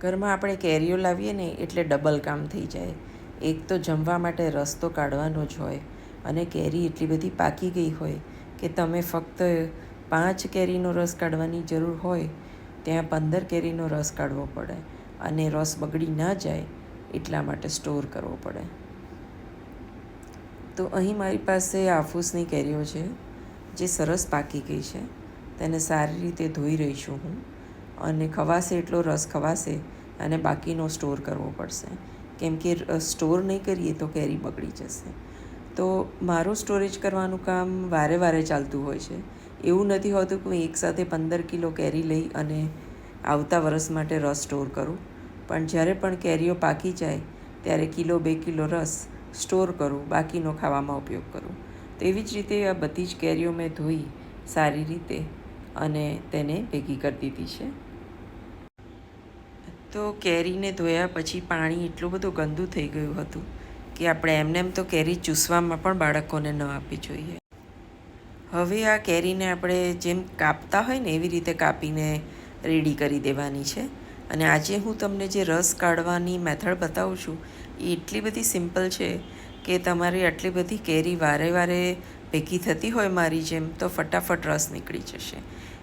ઘરમાં આપણે કેરીઓ લાવીએ ને એટલે ડબલ કામ થઈ જાય. એક તો જમવા માટે રસ તો કાઢવાનો જ હોય અને કેરી એટલી બધી પાકી ગઈ હોય કે તમે ફક્ત પાંચ કેરીનો રસ કાઢવાની જરૂર હોય, ત્યાં પંદર કેરીનો રસ કાઢવો પડે અને રસ બગડી ના જાય એટલા માટે સ્ટોર કરવો પડે. તો અહીં મારી પાસે આફૂસની કેરીઓ છે, જે સરસ પાકી ગઈ છે, તેને સારી રીતે ધોઈ રહી છું હું. અને ખવાશે એટલો રસ ખવાશે અને બાકીનો સ્ટોર કરવો પડશે. કેમ કે સ્ટોર નહીં કરીએ તો કેરી બગડી જશે. તો મારું સ્ટોરેજ કરવાનું કામ વારે વારે ચાલતું હોય છે. એવું નથી હોતું કે હું એકસાથે પંદર કિલો કેરી લઈ અને આવતા વરસ માટે રસ સ્ટોર કરું. પણ જ્યારે પણ કેરીઓ પાકી જાય, ત્યારે કિલો બે કિલો રસ સ્ટોર કરું, બાકીનો ખાવામાં ઉપયોગ કરું. તો એવી જ રીતે આ બધી જ કેરીઓ મેં ધોઈ સારી રીતે અને તેને ભેગી કરી દીધી છે. તો કેરીને ધોયા પછી પાણી એટલું બધું ગંદુ થઈ ગયું હતું કે આપણે એમને એમ તો કેરી ચૂસવામાં પણ બાળકોને ન આપવી જોઈએ. હવે આ કેરીને આપણે જેમ કાપતા હોય ને એવી રીતે કાપીને રેડી કરી દેવાની છે. અને આજે હું તમને જે રસ કાઢવાની મેથડ બતાવું છું, એ એટલી બધી સિમ્પલ છે કે તમારી આટલી બધી કેરી વારે વારે ભેગી થતી હોય મારી જેમ, તો ફટાફટ રસ નીકળી જશે.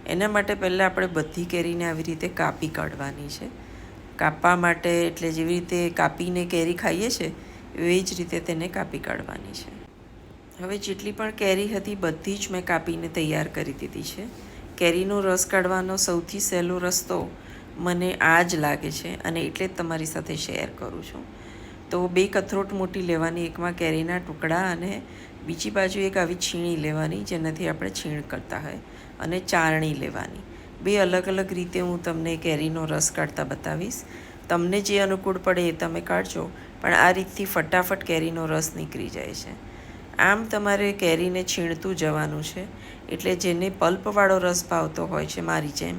એના માટે પહેલાં આપણે બધી કેરીને આવી રીતે કાપી કાઢવાની છે. કાપવા માટે એટલે જેવી રીતે કાપીને કેરી ખાઈએ છીએ એવી જ રીતે તેને કાપી કાઢવાની છે. હવે જેટલી પણ કેરી હતી બધી જ મેં કાપીને તૈયાર કરી દીધી છે. કેરીનો રસ કાઢવાનો સૌથી સહેલો રસ્તો મને આ જ લાગે છે અને એટલે જ તમારી સાથે શેર કરું છું. તો બે કથરોટ મોટી લેવાની, એકમાં કેરીના ટુકડા અને બીજી બાજુ એક આવી છીણી લેવાની, જેનાથી આપણે છીણ કરતા હોય, અને ચારણી લેવાની. બે અલગ અલગ રીતે હું તમને કેરીનો રસ કાઢતા બતાવીશ. તમને જે અનુકૂળ પડે એ તમે કાઢજો, પણ આ રીતથી ફટાફટ કેરીનો રસ નીકળી જાય છે. આમ તમારે કેરીને છીણતું જવાનું છે, એટલે જેને પલ્પવાળો રસ ભાવતો હોય છે મારી જેમ,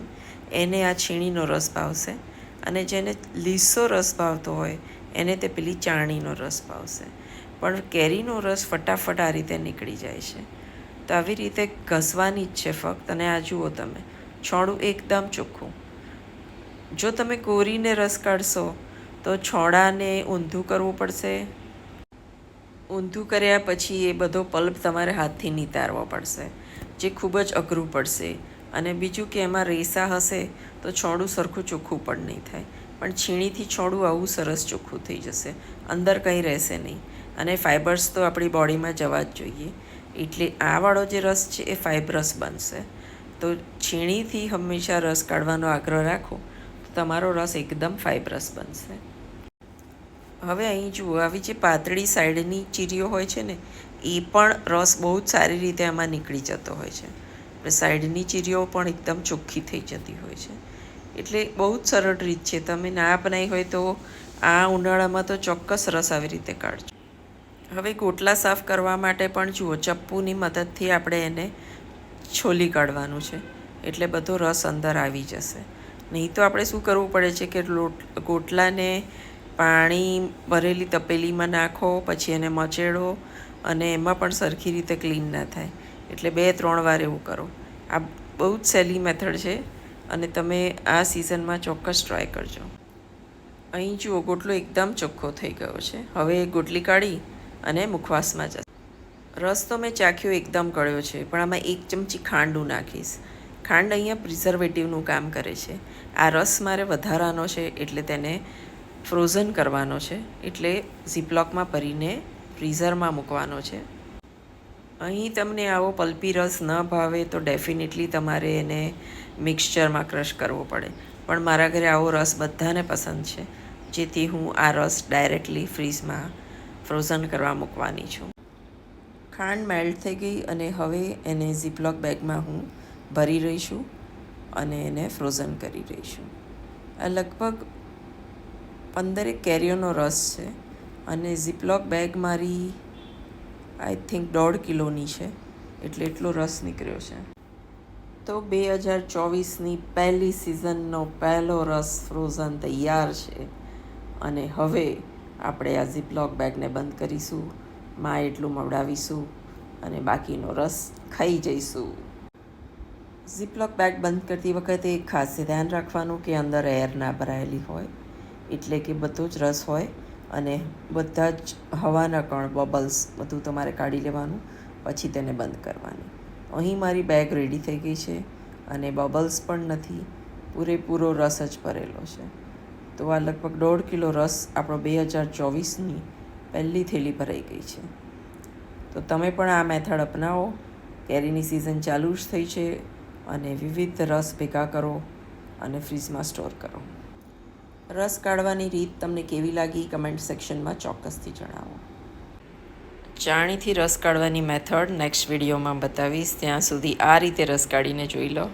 એને આ છીણીનો રસ ભાવશે અને જેને લીસો રસ ભાવતો હોય, એને તે પેલી ચાણીનો રસ ભાવશે. પણ કેરીનો રસ ફટાફટ આ રીતે નીકળી જાય છે. તો આવી રીતે ઘસવાની જ છે ફક્ત, અને આ જુઓ તમે છોડું એકદમ ચોખ્ખું. જો તમે કોરીને રસ કાઢશો, તો છોડાને ઊંધું કરવું પડશે. ઊંધું કર્યા પછી એ બધો પલ્પ તમારે હાથથી નિતારવો પડશે, જે ખૂબ જ અઘરું પડશે. અને બીજું કે એમાં રેસા હશે, તો છોડું સરખું ચોખ્ખું પણ નહીં થાય. પણ છીણીથી છોડું આવું સરસ ચોખ્ખું થઈ જશે, અંદર કંઈ રહેશે નહીં. અને ફાઇબર્સ તો આપણી બોડીમાં જવા જ જોઈએ. એટલે આ વાળો જે રસ છે, એ ફાઇબ્રસ બનશે. તો છીણીથી હંમેશા રસ કાઢવાનો આગ્રહ રાખો, તો તમારો રસ એકદમ ફાઇબ્રસ બનશે. હવે અહીં જુઓ, આવી જે પાતળી સાઈડની ચીરીઓ હોય છે ને, એ પણ રસ બહુ જ સારી રીતે આમાં નીકળી જતો હોય છે. સાઈડની ચીરીઓ પણ એકદમ ચોખ્ખી થઈ જતી હોય છે. એટલે બહુ જ સરળ રીત છે. તમે ના અપનાવી હોય તો આ ઉનાળામાં તો ચોક્કસ રસ આવી રીતે કાઢજો. હવે ગોટલા સાફ કરવા માટે પણ જુઓ, ચપ્પુની મદદથી આપણે એને છોલી કાઢવાનું છે. એટલે બધો રસ અંદર આવી જશે. નહીં તો આપણે શું કરવું પડે છે કે લોટ, ગોટલાને પાણી ભરેલી તપેલીમાં નાખો, પછી એને મચેડો અને એમાં પણ સરખી રીતે ક્લીન ના થાય. એટલે બે, ત્રણ વાર એવું કરો. આ બહુ જ સહેલી મેથડ છે અને તમે આ સિઝનમાં ચોક્કસ ટ્રાય કરજો. અહીં જુઓ, ગોટલો એકદમ ચોખ્ખો થઈ ગયો છે. હવે ગોટલી કાઢી અને મુખવાસમાં જશે. રસ તો મેં ચાખ્યો એકદમ કળ્યો છે, પણ આમાં એક ચમચી ખાંડ હું નાખીશ. ખાંડ અહીંયા પ્રિઝર્વેટિવનું કામ કરે છે. આ રસ મારે વધારાનો છે, એટલે તેને ફ્રોઝન કરવાનો છે, એટલે ઝીપલોકમાં ભરીને ફ્રીઝરમાં મૂકવાનો છે. અહીં તમને આવો પલ્પી રસ ન ભાવે તો ડેફિનેટલી તમારે એને મિક્સચરમાં ક્રશ કરવો પડે. પણ મારા ઘરે આવો રસ બધાને પસંદ છે, જેથી હું આ રસ ડાયરેક્ટલી ફ્રીઝમાં ફ્રોઝન કરવા મૂકવાની છું. ખાંડ મેલ્ટ થઈ ગઈ અને હવે એને ઝીપલોક બેગમાં હું ભરી રહી છું અને એને ફ્રોઝન કરી રહી છું. આ લગભગ પંદરેક કેરીઓનો રસ છે અને ઝીપલોક બેગ મારી આઈ થિંક દોઢ કિલોની છે એટલે એટલો રસ નીકળ્યો છે. તો બે હજાર ચોવીસની પહેલી સિઝનનો પહેલો રસ ફ્રોઝન તૈયાર છે અને હવે આપણે આ ઝીપલોક બેગને બંધ કરીશું. માં એટલું મવડાવીશું અને બાકીનો રસ ખાઈ જઈશું. ઝીપલોક બેગ બંધ કરતી વખતે એક ખાસ ધ્યાન રાખવાનું કે અંદર એર ના ભરાયેલી હોય, એટલે કે બધો જ રસ હોય અને બધા જ હવાના કણ બબલ્સ બધું તમારે કાઢી લેવાનું, પછી તેને બંધ કરવાની. અહીં મારી બેગ રેડી થઈ ગઈ છે અને બબલ્સ પણ નથી, પૂરેપૂરો રસ જ ભરેલો છે. તો આ લગભગ દોઢ કિલો રસ આપણો બે હજાર ચોવીસની પહેલી થેલી ભરાઈ ગઈ છે. તો તમે પણ આ મેથડ અપનાવો. કેરીની સિઝન ચાલુ જ થઈ છે અને વિવિધ રસ ભેગા કરો અને ફ્રીજમાં સ્ટોર કરો. રસ કાઢવાની રીત તમને કેવી લાગી? કમેન્ટ સેક્શનમાં ચોક્કસથી જણાવો. ચાણીથી રસ કાઢવાની મેથડ નેક્સ્ટ વિડીયોમાં બતાવીશ. ત્યાં સુધી આ રીતે રસ કાઢીને જોઈ લો.